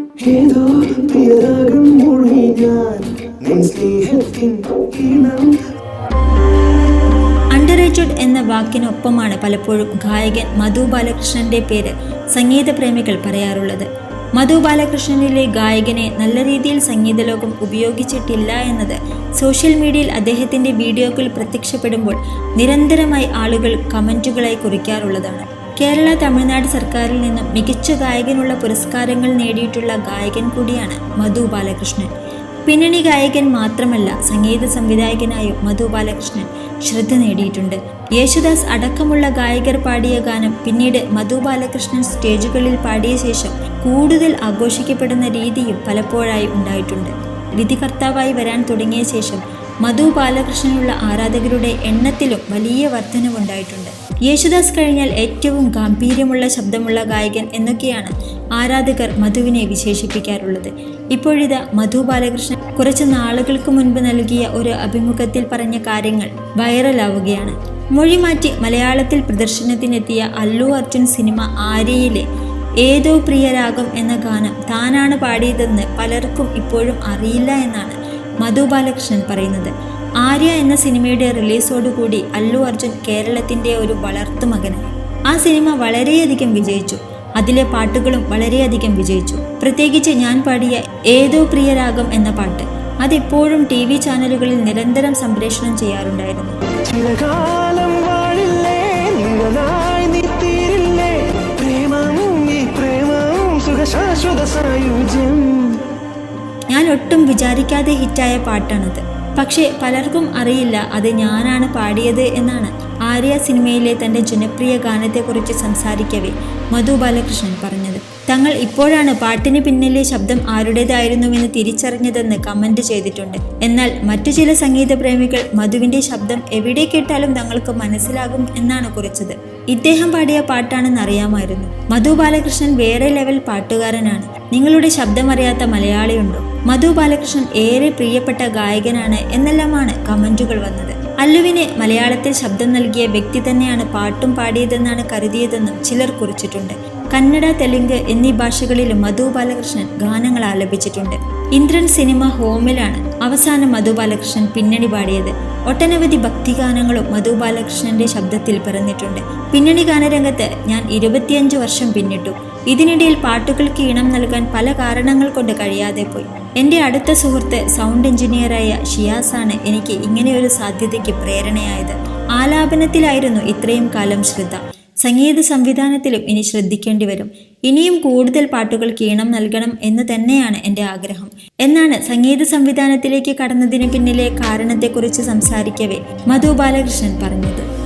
ഏതോ പ്രിയരാഗം മൊഴി ഞാൻ. നിൻ സ്നേഹത്തിൻ ഈണം. അണ്ടർ എന്ന വാക്കിനൊപ്പമാണ് പലപ്പോഴും ഗായകൻ മധു ബാലകൃഷ്ണന്റെ പേര് സംഗീത പ്രേമികൾ പറയാറുള്ളത്. മധു ബാലകൃഷ്ണനിലെ ഗായകനെ നല്ല രീതിയിൽ സംഗീതലോകം ഉപയോഗിച്ചിട്ടില്ല എന്നത് സോഷ്യൽ മീഡിയയിൽ അദ്ദേഹത്തിന്റെ വീഡിയോകൾ പ്രത്യക്ഷപ്പെടുമ്പോൾ നിരന്തരമായി ആളുകൾ കമന്റുകളായി കുറിക്കാറുള്ളതാണ്. കേരള തമിഴ്നാട് സർക്കാരിൽ നിന്നും മികച്ച ഗായകനുള്ള പുരസ്കാരങ്ങൾ നേടിയിട്ടുള്ള ഗായകൻ കൂടിയാണ് മധു ബാലകൃഷ്ണൻ. പിന്നണി ഗായകൻ മാത്രമല്ല സംഗീത സംവിധായകനായും മധു ബാലകൃഷ്ണൻ ശ്രദ്ധ നേടിയിട്ടുണ്ട്. യേശുദാസ് അടക്കമുള്ള ഗായകർ പാടിയ ഗാനം പിന്നീട് മധു ബാലകൃഷ്ണൻ സ്റ്റേജുകളിൽ പാടിയ ശേഷം കൂടുതൽ ആഘോഷിക്കപ്പെടുന്ന രീതിയും പലപ്പോഴായി ഉണ്ടായിട്ടുണ്ട്. വിധികർത്താവായി വരാൻ തുടങ്ങിയ ശേഷം മധു ബാലകൃഷ്ണനുള്ള ആരാധകരുടെ എണ്ണത്തിലും വലിയ വർധനവുണ്ടായിട്ടുണ്ട്. യേശുദാസ് കഴിഞ്ഞാൽ ഏറ്റവും ഗാംഭീര്യമുള്ള ശബ്ദമുള്ള ഗായകൻ എന്നൊക്കെയാണ് ആരാധകർ മധുവിനെ വിശേഷിപ്പിക്കാറുള്ളത്. ഇപ്പോഴിതാ മധു ബാലകൃഷ്ണൻ കുറച്ച് നാളുകൾക്ക് മുൻപ് നൽകിയ ഒരു അഭിമുഖത്തിൽ പറഞ്ഞ കാര്യങ്ങൾ വൈറലാവുകയാണ്. മൊഴി മാറ്റി മലയാളത്തിൽ പ്രദർശനത്തിനെത്തിയ അല്ലു അർജുൻ സിനിമ ആര്യയിലെ ഏതോ പ്രിയരാഗം എന്ന ഗാനം താനാണ് പാടിയതെന്ന് പലർക്കും ഇപ്പോഴും അറിയില്ല എന്നാണ് മധു ബാലകൃഷ്ണൻ പറയുന്നത്. ആര്യ എന്ന സിനിമയുടെ റിലീസോടുകൂടി അല്ലു അർജുൻ കേരളത്തിന്റെ ഒരു വളർത്തു മകനായി. ആ സിനിമ വളരെയധികം വിജയിച്ചു. അതിലെ പാട്ടുകളും വളരെയധികം വിജയിച്ചു. പ്രത്യേകിച്ച് ഞാൻ പാടിയ ഏതോ പ്രിയരാഗം എന്ന പാട്ട് അതിപ്പോഴും ടി വി ചാനലുകളിൽ നിരന്തരം സംപ്രേഷണം ചെയ്യാറുണ്ടായിരുന്നു. ശാശ്വത വാഴില്ലേ ഞാൻ ഒട്ടും വിചാരിക്കാതെ ഹിറ്റായ പാട്ടാണത്. പക്ഷേ പലർക്കും അറിയില്ല അത് ഞാനാണ് പാടിയത് എന്നാണ്. ആര്യ സിനിമയിലെ തന്റെ ജനപ്രിയ ഗാനത്തെക്കുറിച്ച് സംസാരിക്കവേ മധു ബാലകൃഷ്ണൻ പറഞ്ഞത്. തങ്ങൾ ഇപ്പോഴാണ് പാട്ടിന് പിന്നിലെ ശബ്ദം ആരുടേതായിരുന്നുവെന്ന് തിരിച്ചറിഞ്ഞതെന്ന് കമന്റ് ചെയ്തിട്ടുണ്ട്. എന്നാൽ മറ്റു ചില സംഗീത പ്രേമികൾ മധുവിന്റെ ശബ്ദം എവിടെ കേട്ടാലും തങ്ങൾക്ക് മനസ്സിലാകും എന്നാണ് കുറിച്ചത്. ഇദ്ദേഹം പാടിയ പാട്ടാണെന്ന് അറിയാമായിരുന്നു. മധു ബാലകൃഷ്ണൻ വേറെ ലെവൽ പാട്ടുകാരനാണ്. നിങ്ങളുടെ ശബ്ദമറിയാത്ത മലയാളിയുണ്ടോ? മധു ബാലകൃഷ്ണൻ ഏറെ പ്രിയപ്പെട്ട ഗായകനാണ് എന്നെല്ലാമാണ് കമന്റുകൾ വന്നത്. അല്ലുവിന് മലയാളത്തിൽ ശബ്ദം നൽകിയ വ്യക്തി തന്നെയാണ് പാട്ടും പാടിയതെന്നാണ് കരുതിയതെന്നും ചിലർ കുറിച്ചിട്ടുണ്ട്. കന്നഡ തെലുങ്ക് എന്നീ ഭാഷകളിലും മധു ബാലകൃഷ്ണൻ ഗാനങ്ങൾ ആലപിച്ചിട്ടുണ്ട്. ഇന്ദ്രൻ സിനിമ ഹോമിലാണ് അവസാനം മധു ബാലകൃഷ്ണൻ പിന്നണി പാടിയത്. ഒട്ടനവധി ഭക്തിഗാനങ്ങളും മധു ബാലകൃഷ്ണന്റെ ശബ്ദത്തിൽ പിറന്നിട്ടുണ്ട്. പിന്നണി ഗാനരംഗത്ത് ഞാൻ ഇരുപത്തിയഞ്ച് വർഷം പിന്നിട്ടു. ഇതിനിടയിൽ പാട്ടുകൾക്ക് ഇണം നൽകാൻ പല കാരണങ്ങൾ കൊണ്ട് കഴിയാതെ പോയി. എന്റെ അടുത്ത സുഹൃത്ത് സൗണ്ട് എഞ്ചിനീയറായ ഷിയാസാണ് എനിക്ക് ഇങ്ങനെയൊരു സാധ്യതയ്ക്ക് പ്രേരണയായത്. ആലാപനത്തിലായിരുന്നു ഇത്രയും കാലം ശ്രദ്ധ. സംഗീത സംവിധാനത്തിലും ഇനി ശ്രദ്ധിക്കേണ്ടി വരും. ഇനിയും കൂടുതൽ പാട്ടുകൾ ഈണം നൽകണം എന്ന് തന്നെയാണ് എന്റെ ആഗ്രഹം. എന്നാണ് സംഗീത സംവിധാനത്തിലേക്ക് കടന്നതിന് പിന്നിലെ കാരണത്തെക്കുറിച്ച് സംസാരിക്കവേ മധു ബാലകൃഷ്ണൻ പറഞ്ഞത്.